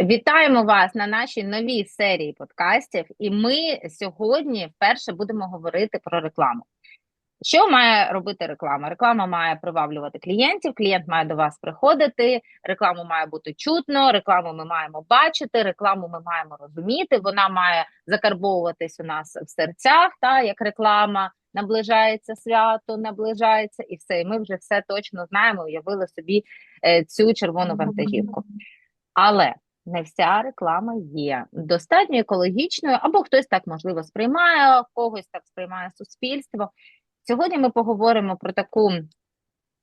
Вітаємо вас на нашій новій серії подкастів, і ми сьогодні вперше будемо говорити про рекламу. Що має робити реклама? Реклама має приваблювати клієнтів, клієнт має до вас приходити, рекламу має бути чутно, рекламу ми маємо бачити, рекламу ми маємо розуміти, вона має закарбовуватись у нас в серцях, та як реклама, наближається свято, наближається і все. І ми вже все точно знаємо, уявили собі е, цю червону вантажівку. Але не вся реклама є достатньо екологічною, або хтось так можливо сприймає, когось так сприймає суспільство. Сьогодні ми поговоримо про таку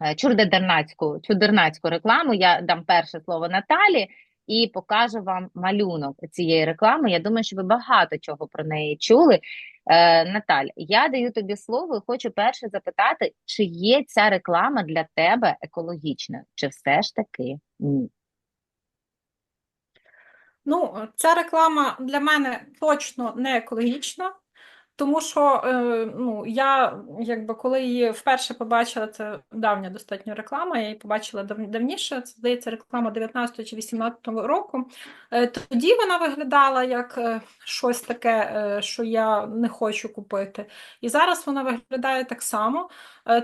е, чудернацьку, чудернацьку рекламу. Я дам перше слово Наталі і покажу вам малюнок цієї реклами. Я думаю, що ви багато чого про неї чули. Е, Наталь, я даю тобі слово і хочу перше запитати, чи є ця реклама для тебе екологічною, чи все ж таки ні? Ну, ця реклама для мене точно не екологічна, тому що е, ну, я, якби коли її вперше побачила, це давня достатньо реклама, я її побачила дав, давніше, це здається, реклама 19 чи 18 року. Е, тоді вона виглядала як е, щось таке, що я не хочу купити. І зараз вона виглядає так само.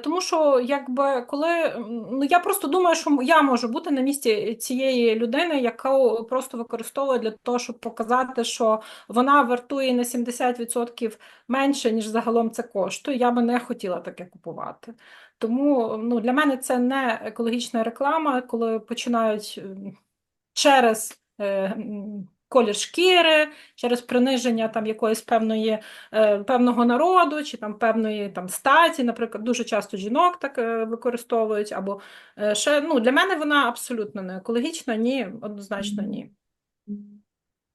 Тому що, якби коли ну я просто думаю, що я можу бути на місці цієї людини, яка просто використовує для того, щоб показати, що вона вартує на 70% менше, ніж загалом це коштує. Я би не хотіла таке купувати. Тому ну, для мене це не екологічна реклама, коли починають через е, колір шкіри, через приниження там якоїсь певної е, певного народу чи там певної там статі, наприклад, дуже часто жінок так е, використовують, або е, ще ну для мене вона абсолютно не екологічна, ні, однозначно ні.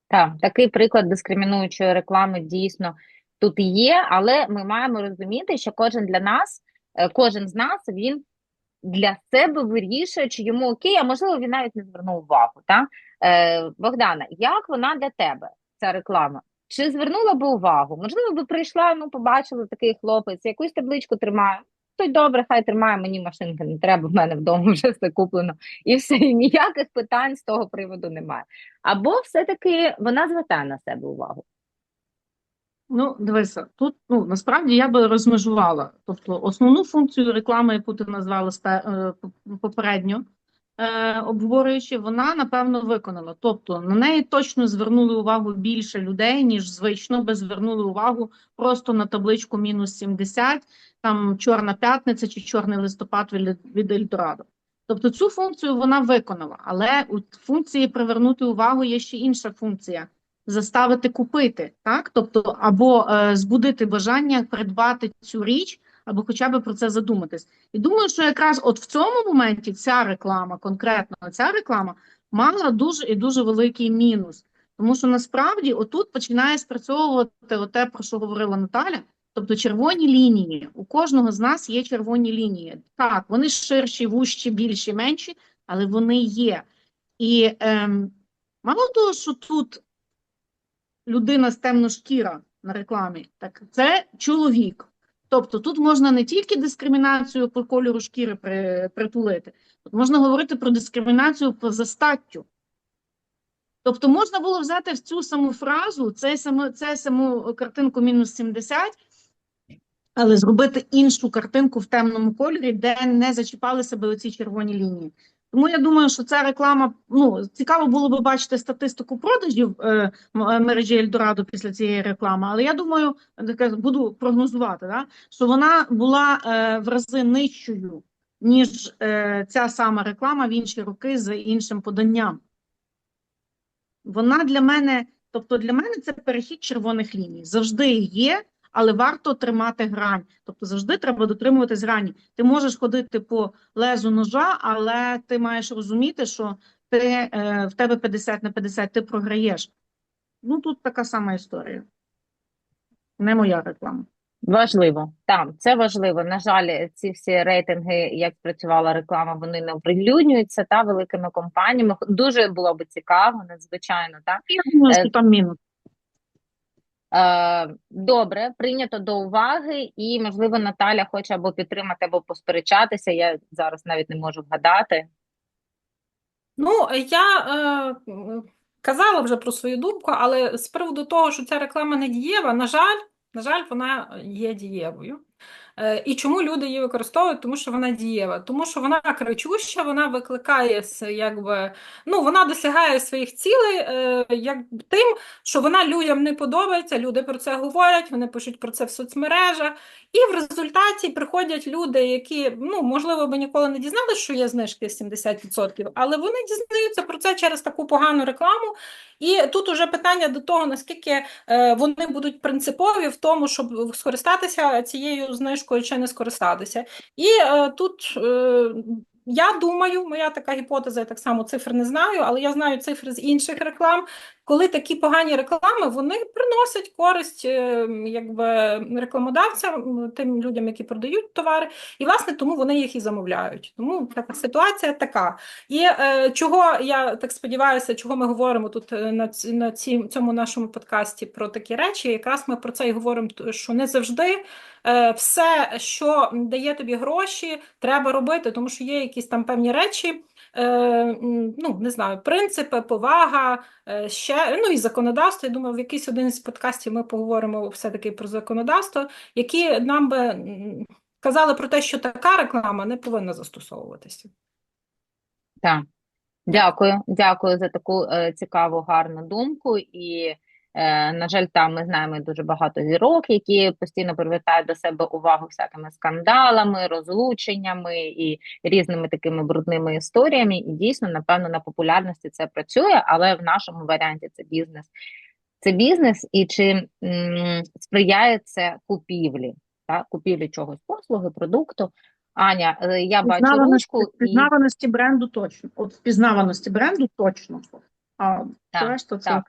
Так, такий приклад дискримінуючої реклами дійсно тут є, але ми маємо розуміти, що кожен для нас, е, кожен з нас, він для себе вирішує, чи йому окей, а можливо, він навіть не звернув увагу. Та? Е, Богдана, як вона для тебе, ця реклама? Чи звернула би увагу? Можливо, би прийшла, ну, побачила такий хлопець, якусь табличку тримає. То й добре, хай тримає, мені машинки не треба, в мене вдома вже все куплено. І все, і ніяких питань з того приводу немає. Або все-таки вона звертає на себе увагу. Ну, дивися, тут ну насправді я би розмежувала. Тобто, основну функцію реклами, яку ти назвала е, поп- попередньо е, обговорюючи, вона напевно виконала. Тобто на неї точно звернули увагу більше людей, ніж звично би звернули увагу просто на табличку мінус 70, там чорна п'ятниця чи чорний листопад від Ельдорадо. Тобто цю функцію вона виконала, але у функції привернути увагу є ще інша функція заставити купити, так? Тобто, або е, збудити бажання придбати цю річ, або хоча б про це задуматись. І думаю, що якраз от в цьому моменті ця реклама, конкретно ця реклама, мала дуже і дуже великий мінус. Тому що насправді отут починає спрацьовувати те, про що говорила Наталя. Тобто червоні лінії. У кожного з нас є червоні лінії. Так, вони ширші, вужчі, більші, менші, але вони є. І ем, мало того, що тут людина з темношкіра на рекламі, так це чоловік. Тобто тут можна не тільки дискримінацію по кольору шкіри при, притулити, тут можна говорити про дискримінацію по за статтю. Тобто можна було взяти в цю саму фразу, це саму, це саму картинку мінус 70, але зробити іншу картинку в темному кольорі, де не зачіпали себе оці червоні лінії. Тому я думаю, що ця реклама, ну, цікаво було би бачити статистику продажів е, е, мережі Ельдорадо після цієї реклами, але я думаю, буду прогнозувати, да, що вона була е, в рази нижчою, ніж е, ця сама реклама в інші роки з іншим поданням. Вона для мене, тобто для мене це перехід червоних ліній. Завжди є, але варто тримати грань. Тобто завжди треба дотримуватись грані. Ти можеш ходити по лезу ножа, але ти маєш розуміти, що ти, е, в тебе 50 на 50, ти програєш. Ну тут така сама історія. Не моя реклама. Важливо, так, це важливо. На жаль, ці всі рейтинги, як працювала реклама, вони не оприлюднюються та великими компаніями. Дуже було би цікаво, надзвичайно, так. Я думаю, Е, що там мінус. Е, добре, прийнято до уваги, і можливо Наталя хоче або підтримати, або посперечатися. Я зараз навіть не можу вгадати. Ну, я е, казала вже про свою думку, але з приводу того, що ця реклама не дієва, на жаль, на жаль, вона є дієвою. Е, І чому люди її використовують? Тому що вона дієва, тому що вона кричуща, вона викликає якби, ну, вона досягає своїх цілей е, як тим, що вона людям не подобається. Люди про це говорять, вони пишуть про це в соцмережах, і в результаті приходять люди, які ну можливо би ніколи не дізналися, що є знижки 70%, але вони дізнаються про це через таку погану рекламу. І тут уже питання до того, наскільки е, вони будуть принципові в тому, щоб скористатися цією знижкою чи не скористатися. І е, тут е, я думаю, моя така гіпотеза, я так само цифр не знаю, але я знаю цифри з інших реклам. Коли такі погані реклами, вони приносять користь е, якби рекламодавцям, тим людям, які продають товари, і власне тому вони їх і замовляють. Тому така ситуація така. І е, чого я так сподіваюся, чого ми говоримо тут е, на, ці- на ці, цьому нашому подкасті про такі речі, якраз ми про це і говоримо, що не завжди е, все, що дає тобі гроші, треба робити, тому що є якісь там певні речі. Е, Ну, не знаю, принципи, повага, е, ще ну і законодавство. Я думаю, в якийсь один з подкастів ми поговоримо все-таки про законодавство, які нам би казали про те, що така реклама не повинна застосовуватися. Так, дякую, дякую за таку е, цікаву, гарну думку. І, на жаль, там ми знаємо дуже багато зірок, які постійно привертають до себе увагу всякими скандалами, розлученнями і різними такими брудними історіями. І дійсно, напевно, на популярності це працює, але в нашому варіанті це бізнес. Це бізнес, і чи м, сприяє це купівлі, так? Купівлі чогось послуги, продукту. Аня, е, я бачу Впізнаваності, ручку і впізнаваності бренду точно. От впізнаваності бренду точно. А Так, решта це так.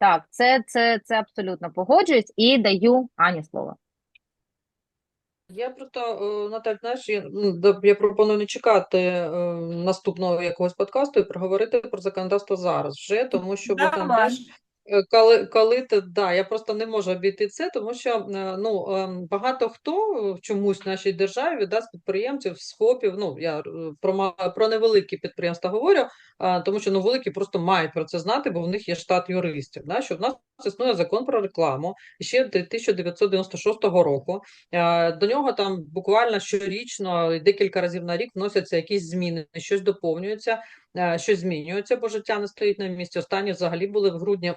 Так, це, це, це абсолютно погоджуюсь і даю Ані слово. Я просто, е, Наталь, знаєш, я, ну, я пропоную не чекати е, наступного якогось подкасту і проговорити про законодавство зараз вже, тому що бо там теж коли, коли ти, да, я просто не можу обійти це, тому що е, ну, ем, багато хто чомусь в нашій державі да, з підприємців, з ФОПів, ну, я е, про, про невеликі підприємства говорю, тому що ну, великі просто мають про це знати, бо в них є штат юристів, да, що в нас існує закон про рекламу ще 1996 року, Е, До нього там буквально щорічно, декілька разів на рік вносяться якісь зміни, щось доповнюється, е, щось змінюється, бо життя не стоїть на місці. Останні взагалі були в грудні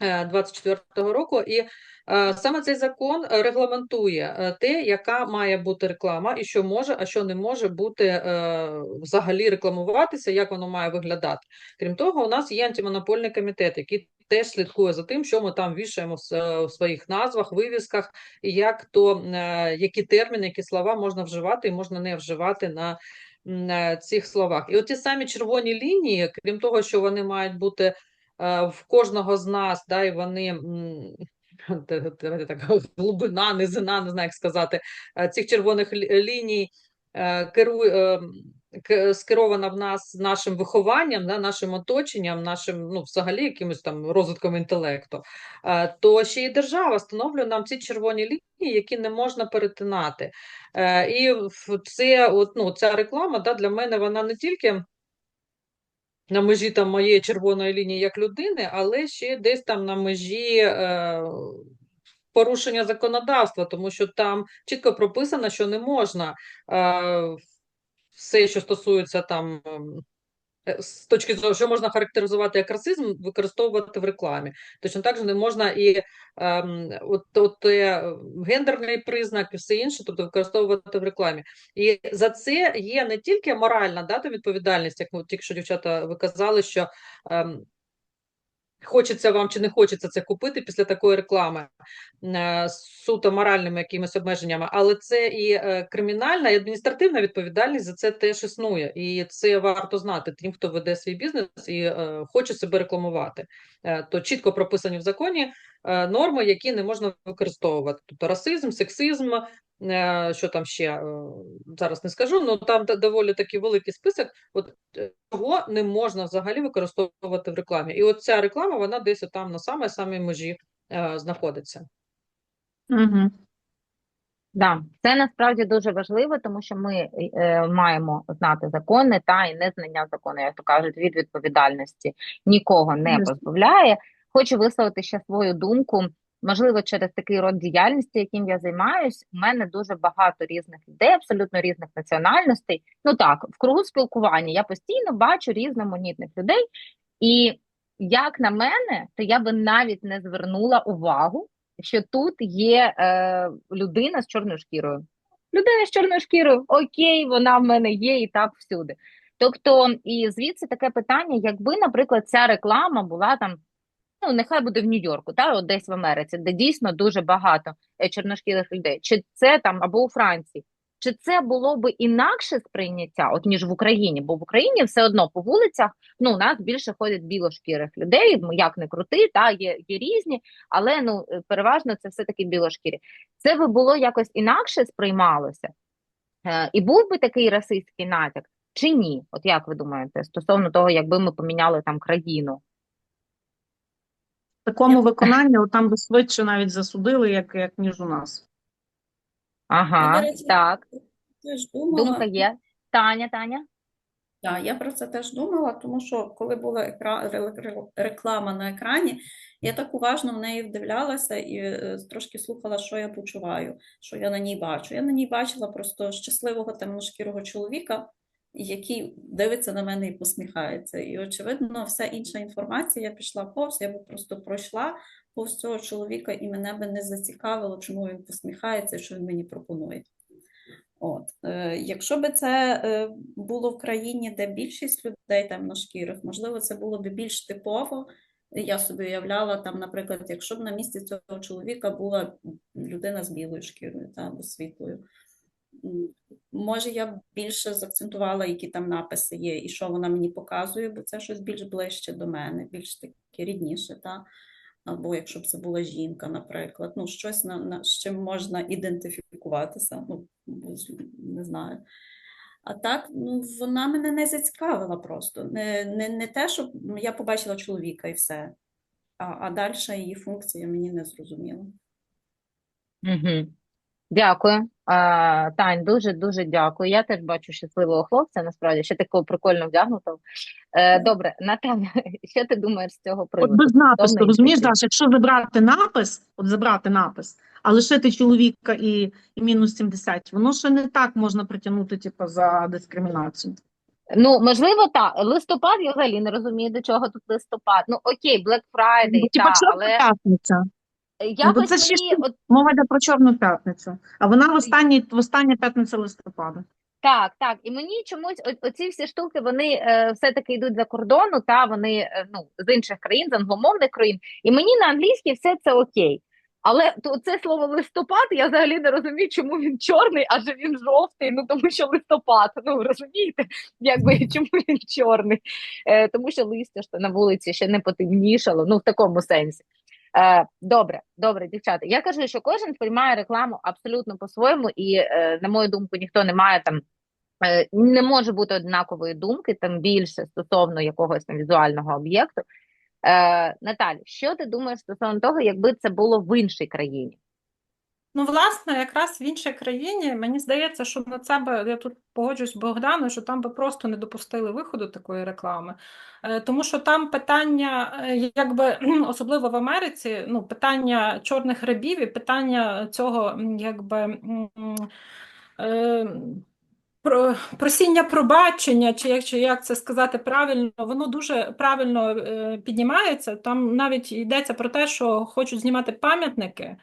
24-го року, і е, саме цей закон регламентує е, те, яка має бути реклама, і що може, а що не може бути е, взагалі рекламуватися, як воно має виглядати. Крім того, у нас є антимонопольний комітет, який теж слідкує за тим, що ми там вішаємо в своїх назвах, вивісках, як то е, які терміни, які слова можна вживати і можна не вживати на е, цих словах. І от ті самі червоні лінії, крім того, що вони мають бути е, в кожного з нас, да, і вони. давайте так, глибина, низина, не знаю, як сказати, е, цих червоних ліній е, керує, е, к- скерована в нас нашим вихованням, да, нашим оточенням, нашим, ну, взагалі, якимось там розвитком інтелекту, е, то ще й держава встановлює нам ці червоні лінії, які не можна перетинати. Е, І це, от, ну, ця реклама да, для мене вона не тільки на межі там моєї червоної лінії як людини, але ще десь там на межі е, порушення законодавства, тому що там чітко прописано, що не можна е, все, що стосується там. ем, е, З точки зору, що можна характеризувати як расизм, використовувати в рекламі. Точно так же не можна і ем, от, от, е, гендерний признак і все інше, тобто використовувати в рекламі. І за це є не тільки моральна дата відповідальність, як ну, тільки що дівчата ви казали, що ем, хочеться вам чи не хочеться це купити після такої реклами е, суто моральними якимись обмеженнями, але це і е, кримінальна і адміністративна відповідальність за це теж існує. І це варто знати тим, хто веде свій бізнес і е, хоче себе рекламувати. То чітко прописані в законі норми, які не можна використовувати. Тобто расизм, сексизм, е, що там ще е, зараз не скажу, ну там доволі такий великий список. От е, чого не можна взагалі використовувати в рекламі. І от ця реклама, вона десь там на саме самій межі е, знаходиться. Угу. Да, це насправді дуже важливо, тому що ми е, маємо знати закони та і незнання закону, як то кажуть, від відповідальності нікого не позбавляє. Хочу висловити ще свою думку. Можливо, через такий род діяльності, яким я займаюсь, у мене дуже багато різних людей, абсолютно різних національностей. Ну так, в кругу спілкування я постійно бачу різноманітних людей, і як на мене, то я би навіть не звернула увагу, що тут є е, людина з чорною шкірою. Людина з чорною шкірою, окей, вона в мене є і так всюди. Тобто, і звідси таке питання, якби, наприклад, ця реклама була там, ну нехай буде в Нью-Йорку, та от десь в Америці, де дійсно дуже багато е, чорношкірих людей, чи це там або у Франції. Чи це було би інакше сприйняття, от ніж в Україні? Бо в Україні все одно по вулицях ну у нас більше ходять білошкірих людей, як не крути, та є, є різні, але ну е, переважно це все таки білошкірі. Це би було якось інакше сприймалося, е, і був би такий расистський натяк, чи ні? От як ви думаєте, стосовно того, якби ми поміняли там країну? Такому виконанні от там би швидше навіть засудили, як, як ніж у нас. Ага, Я, речі, так, теж думала. думка є. Таня, Таня? Так, я про це теж думала, тому що коли була екра... ре- ре- реклама на екрані, я так уважно в неї вдивлялася і е, трошки слухала, що я почуваю, що я на ній бачу. Я на ній бачила просто щасливого темношкірого чоловіка, який дивиться на мене і посміхається. І, очевидно, вся інша інформація я пішла повз, я би просто пройшла повз цього чоловіка, і мене би не зацікавило, чому він посміхається, що він мені пропонує. От, е, якщо би це е, було в країні, де більшість людей темношкірих, можливо, це було б більш типово. Я собі уявляла там, наприклад, якщо б на місці цього чоловіка була людина з білою шкірою та або світлою. Може, я б більше заакцентувала, які там написи є, і що вона мені показує, бо це щось більш ближче до мене, більш таке рідніше, та? Або якщо б це була жінка, наприклад, ну щось на, на з чим можна ідентифікуватися, ну не знаю. А так, ну вона мене не зацікавила просто. Не, не, не те, що я побачила чоловіка і все, а, а далі її функція мені не зрозуміла. Угу. Дякую. А, Тань, дуже дуже дякую. Я теж бачу щасливого хлопця, насправді, ще такого прикольно вдягнутого. Е, добре, Наталя, що ти думаєш з цього От без напису, Стосовно розумієш. Даша, якщо забрати напис, от забрати напис, а лишити чоловіка і, і мінус 70, воно ще не так можна притягнути, типу, за дискримінацію. Ну, можливо, так. Листопад, я взагалі не розумію, до чого тут листопад. Ну, окей, Black Friday, типу, та, але п'ятниця. Якось це ж мені, от, Мова йде про чорну п'ятницю, а вона в останній, в остання п'ятниця листопада. Так, так. І мені чомусь оці всі штуки вони е, все-таки йдуть за кордону, та вони е, ну, з інших країн, з англомовних країн. І мені на англійській все це окей. Але то це слово листопад, я взагалі не розумію, чому він чорний, адже він жовтий. Ну тому що листопад. Ну розумієте, якби чому він чорний? Е, тому що листя ж на вулиці ще не потемнішало, ну в такому сенсі. Е, добре, добре, дівчата. Я кажу, що кожен сприймає рекламу абсолютно по-своєму, і е, на мою думку, ніхто не має там. Е, Не може бути однакової думки, тим більше стосовно якогось там візуального об'єкту. Е, Наталі, що ти думаєш стосовно того, якби це було в іншій країні? Ну, власне, якраз в іншій країні мені здається, що на це би я тут погоджуюсь з Богданою, що там би просто не допустили виходу такої реклами. Е, Тому що там питання, е, якби особливо в Америці, ну, питання чорних рабів і питання цього, якби. е, про- Просіння пробачення, чи як, чи як це сказати правильно, воно дуже правильно е, піднімається. Там навіть йдеться про те, що хочуть знімати пам'ятники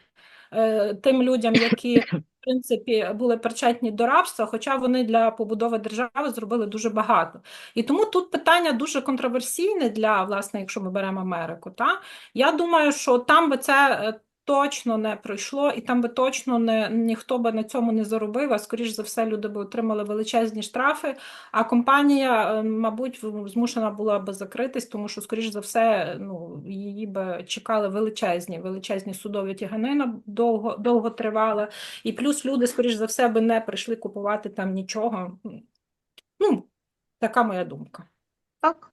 тим людям, які в принципі були причетні до рабства, хоча вони для побудови держави зробили дуже багато. І тому тут питання дуже контроверсійне для, власне, якщо ми беремо Америку. Та? Я думаю, що там би це е, точно не пройшло, і там би точно не, ніхто би на цьому не заробив, а скоріш за все люди би отримали величезні штрафи, а компанія, е, мабуть, змушена була би закритись, тому що, скоріш за все, ну, її би чекали величезні, величезні судові тяганина довго, довго тривала. І плюс люди, скоріш за все, би не прийшли купувати там нічого. Ну, така моя думка. Так?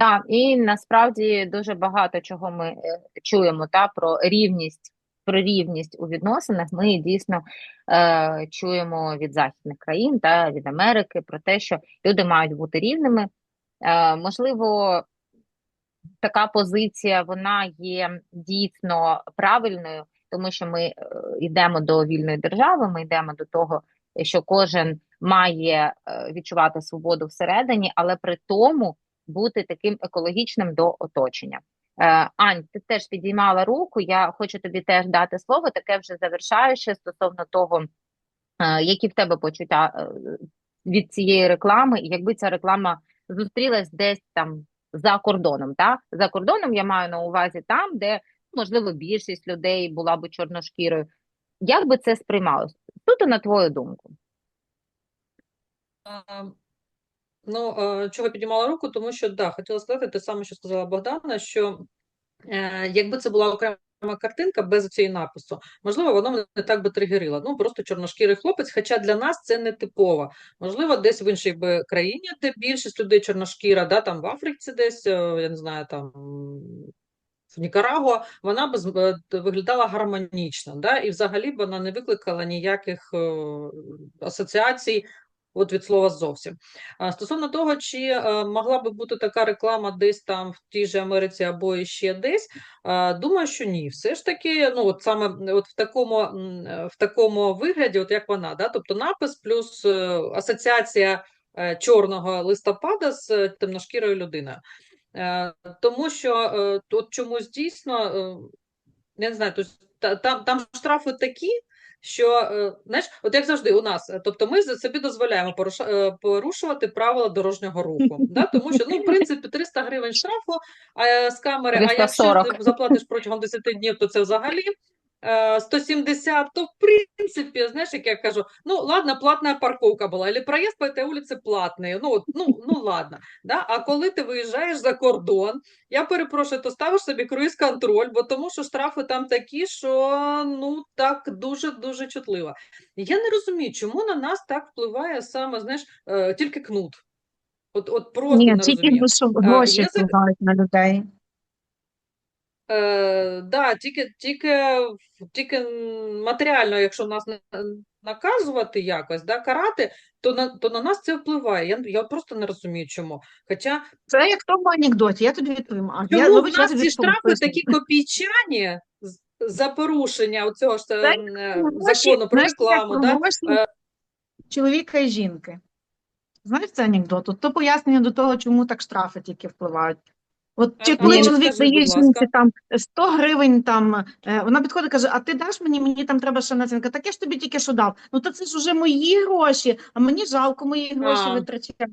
Так, і насправді дуже багато чого ми е, чуємо та про рівність про рівність у відносинах ми дійсно е, чуємо від західних країн та від Америки про те, що люди мають бути рівними. Е, можливо, така позиція вона є дійсно правильною, тому що ми е, йдемо до вільної держави, ми йдемо до того, що кожен має е, відчувати свободу всередині, але при тому бути таким екологічним до оточення. Е, Ань, ти теж підіймала руку. Я хочу тобі теж дати слово, таке вже завершаюче стосовно того, е, які в тебе почуття е, від цієї реклами, і якби ця реклама зустрілась десь там за кордоном. Та? За кордоном я маю на увазі там, де, можливо, більшість людей була би чорношкірою. Як би це сприймалося? Суто на твою думку. Ну, чого піднімала руку, тому що да, хотіла сказати те саме, що сказала Богдана, що е, якби це була окрема картинка без цієї напису, можливо, воно мене не так би тригерило. Ну, просто чорношкірий хлопець, хоча для нас це не типово. Можливо, десь в іншій би країні, де більшість людей чорношкіра, да, там в Африці десь, е, я не знаю, там в Нікарагуа, вона б е, виглядала гармонічно, да, і взагалі б вона не викликала ніяких асоціацій от від слова зовсім. Стосовно того, чи е, могла би бути така реклама десь там в тій же Америці або іще десь, думаю, що ні. Все ж таки, ну от саме от в такому, е, в такому вигляді, от як вона, да, тобто напис плюс е, асоціація чорного листопада з темношкірою людиною. Тому що тут чомусь дійсно, я не знаю, там, там штрафи такі, що, е, знаєш, от як завжди у нас, е, тобто ми за- собі дозволяємо е, порушувати правила дорожнього руху, да? тому що, ну, в принципі, 300 гривень штрафу а, з камери, а якщо ти заплатиш протягом 10 днів, то це взагалі е, 170, то в принципі, знаєш, як я кажу, ну ладно, платна парковка була, або проїзд по этой вулиці платний, ну, ну, ну ладно. Да? А коли ти виїжджаєш за кордон, я перепрошую, то ставиш собі круїз-контроль, бо тому що штрафи там такі, що ну так дуже-дуже чутливо. Я не розумію, чому на нас так впливає саме, знаєш, е, тільки кнут. От, от просто Ні, не тільки розумію. гроші є впливають на людей. Е, да, тільки, тільки, тільки матеріально, якщо нас наказувати якось, да, карати, то на, то на нас це впливає. Я, я просто не розумію, чому. Хоча Це як в тому анекдоті, я тобі відповім. А я, чому в нас ці штрафи поясню. такі копійчані за порушення оцього ж Це е, е, закону про рекламу, да? чоловіка і жінки. Знаєш це анекдот? От То пояснення до того, чому так штрафи тільки впливають. От чи коли Ні, чоловік скажи, дає будь ласка. жінці там 100 гривень, там е, вона підходить і каже: А ти даш мені, мені там треба ще націнка. Так я ж тобі тільки що дав. Ну то це ж уже мої гроші, а мені жалко мої гроші А. витрачати.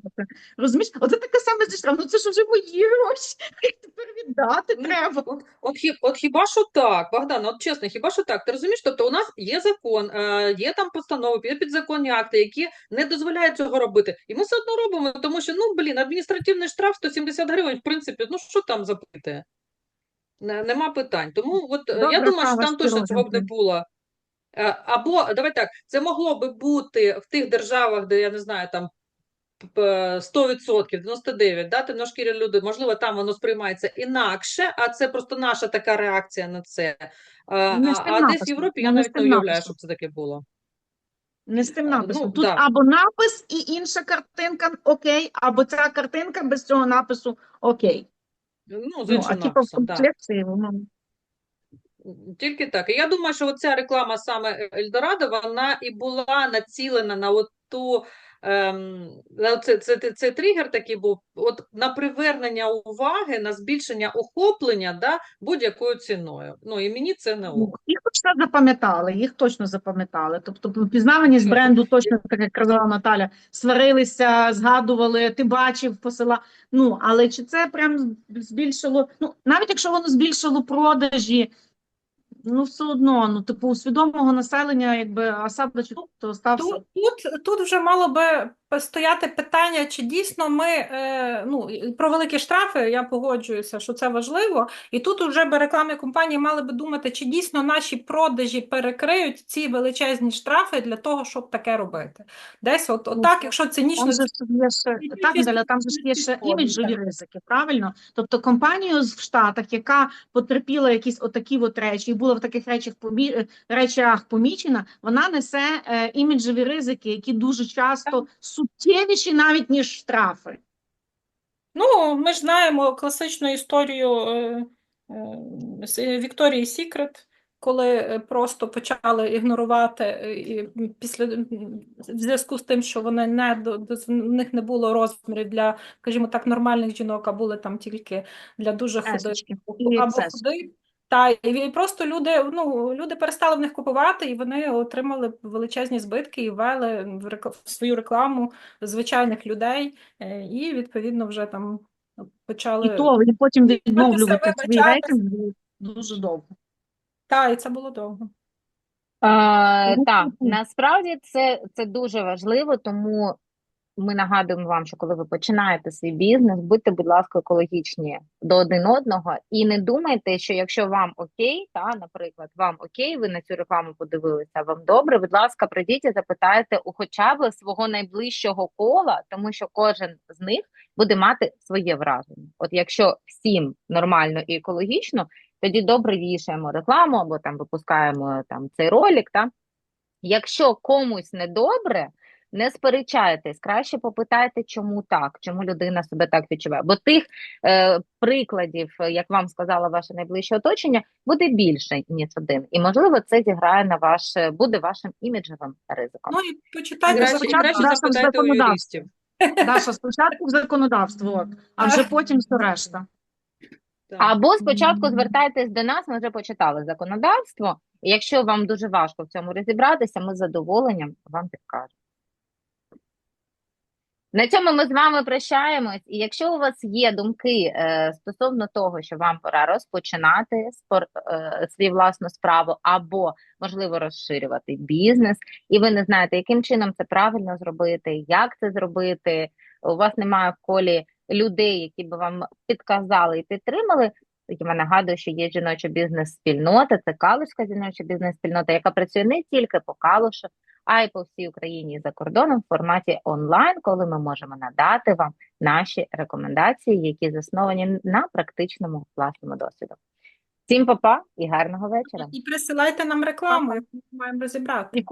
Розумієш? Оце таке саме зі штраф. Ну це ж вже мої гроші. Їх тепер віддати Ну, треба. От, от, хі- от хіба що так, Богдан, от чесно, хіба що так? Ти розумієш? Тобто у нас є закон, е, є там постанови, є підзаконні акти, які не дозволяють цього робити. І ми все одно робимо, тому що, ну, блін, адміністративний штраф 170 гривень, в принципі, ну що там запити? Нема питань. Тому от, е, я думаю, що там точно цього б не було. Е, Або, давай так, це могло би бути в тих державах, де, я не знаю, там 100%, 99%, да, темношкірі люди, можливо, там воно сприймається інакше, а це просто наша така реакція на це. А, Не а, а десь в Європі ну, я не навіть не уявляю, щоб це таке було. Не з тим Е, написом. ну, Тут да. або напис і інша картинка окей, або ця картинка без цього напису окей. Ну, з Ну, а типу в комплекції воно. Тільки так. Я думаю, що ця реклама саме Ельдорадо, вона і була націлена на от ту, це, це, це, це тригер такий був, от на привернення уваги, на збільшення охоплення да, будь-якою ціною. Ну і мені це не Ну, ок. Їх точно запам'ятали, їх точно запам'ятали. Тобто впізнаваність Чого? бренду точно, так як казала Наталя, сварилися, згадували, ти бачив, посила. Ну, але чи це прям збільшило, ну, навіть якщо воно збільшило продажі, ну, все одно, ну, типу, у свідомого населення, якби осадочок то стався. Тут, тут, тут вже мало би стояти питання, чи дійсно ми е, ну про великі штрафи, я погоджуюся, що це важливо. І тут уже би рекламні компанії мали би думати, чи дійсно наші продажі перекриють ці величезні штрафи для того, щоб таке робити. Десь от, от так, якщо цинічно Там є ще так, чисті там же є ще іміджові ризики, правильно? Тобто компанію в Штатах, яка потерпіла якісь отакі от речі, і була в таких речах помі... е, речах помічена, вона несе е, іміджові ризики, які дуже часто суттєвіші навіть ніж штрафи. Ну, ми ж знаємо класичну історію е, е, з Вікторії Сікрет, коли е, просто почали ігнорувати е, і після в зв'язку з тим, що вони не до, до- в них не було розмірів для, скажімо так, нормальних жінок, а були там тільки для дуже худих або худих. Та і просто люди, ну люди перестали в них купувати, і вони отримали величезні збитки і ввели в рек- свою рекламу звичайних людей, е, і відповідно вже там почали. І то, і потім відновлювати свій рейтинг дуже довго. Та, і це було довго. Е, Ну, так, ну. насправді це, це дуже важливо, тому ми нагадуємо вам, що коли ви починаєте свій бізнес, будьте, будь ласка, екологічні до один одного і не думайте, що якщо вам окей, та, наприклад, вам окей, ви на цю рекламу подивилися, вам добре, будь ласка, прийдіть і запитайте у хоча б свого найближчого кола, тому що кожен з них буде мати своє враження. От якщо всім нормально і екологічно, тоді добре вішаємо рекламу або там випускаємо там цей ролик. Та? Якщо комусь недобре, не сперечайтесь, краще попитайте, чому так, чому людина себе так відчуває. Бо тих е, прикладів, як вам сказала ваше найближче оточення, буде більше, ніж один. І можливо, це зіграє на ваше, буде вашим іміджевим ризиком. Ну і почитайте Краще, спочатку краще запитайте у юристів. Даша, спочатку в законодавство, а вже потім все решта. Так. Або спочатку звертайтесь до нас, ми вже почитали законодавство. І якщо вам дуже важко в цьому розібратися, ми з задоволенням вам підкажемо. На цьому ми з вами прощаємось. І якщо у вас є думки е, стосовно того, що вам пора розпочинати спор, е, свою власну справу, або можливо розширювати бізнес, і ви не знаєте, яким чином це правильно зробити, як це зробити, у вас немає в колі людей, які би вам підказали і підтримали. Я нагадую, що є жіноча бізнес-спільнота, це Калушська жіноча бізнес-спільнота, яка працює не тільки по Калушу, а й по всій Україні і за кордоном в форматі онлайн, коли ми можемо надати вам наші рекомендації, які засновані на практичному власному досвіду. Всім па-па і гарного вечора. І присилайте нам рекламу, яку ми маємо розібрати. І